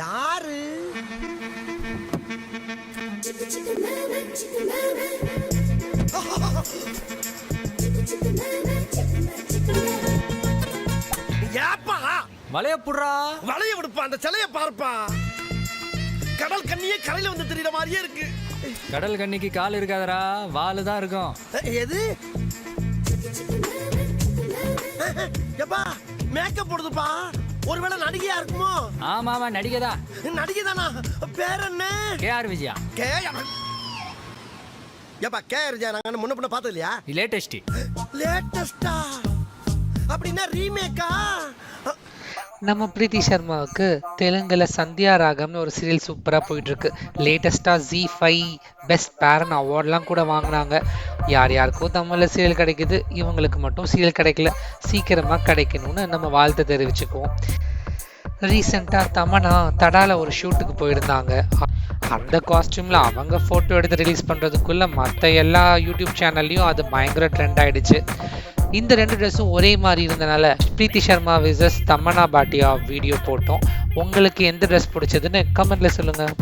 யாரு? ஏப்பா? வளைய புடுறா? வளைய விடுப்பா அந்த சிலைய பார்ப்பா. கடல் கண்ணியே கரையில வந்து தெரியற மாதிரியே இருக்கு. கடல் கண்ணிக்கு கால் இருக்காதடா வாலு தான் இருக்கும். எது? எப்பா மேக்கப் போடுதுப்பா. ஒருவேளை நடிகையா இருக்குமோ? ஆமா ஆமா நடிகதா. நடிகை தானா பேர் என்ன? K R Vijaya. கே ஏப்பா கே விஜயா நாங்க முன்ன பின்ன பார்த்தது இல்லையா? லேட்டஸ்ட் லேட்டஸ்டா அப்படின்னா ரீமேக்கா? நம்ம பிரீத்தி சர்மாவுக்கு தெலுங்குல சந்தியா ராகம்னு ஒரு சீரியல் சூப்பராக போயிட்டுருக்கு. லேட்டஸ்ட்டாக ஜி ஃபைவ் பெஸ்ட் பேரன் அவார்ட்லாம் கூட வாங்கினாங்க. யார் யாருக்கோ தமிழில் சீரியல் கிடைக்குது இவங்களுக்கு மட்டும் சீரியல் கிடைக்கல. சீக்கிரமாக கிடைக்கணும்னு நம்ம வாழ்த்து தெரிவிச்சுக்குவோம். ரீசெண்டாக தமனா தடால ஒரு ஷூட்டுக்கு போயிருந்தாங்க. அந்த காஸ்டியூமில் அவங்க ஃபோட்டோ எடுத்து ரிலீஸ் பண்ணுறதுக்குள்ளே மற்ற எல்லா யூடியூப் சேனல்லையும் அது பயங்கர ட்ரெண்ட் ஆயிடுச்சு. இந்த ரெண்டு ட்ரெஸ்ஸும் ஒரே மாதிரி இருந்தனால பிரீத்தி சர்மா விசஸ் தமனா பாட்டியா வீடியோ போட்டோம். உங்களுக்கு எந்த ட்ரெஸ் பிடிச்சதுன்னு கமெண்ட்ல சொல்லுங்கள்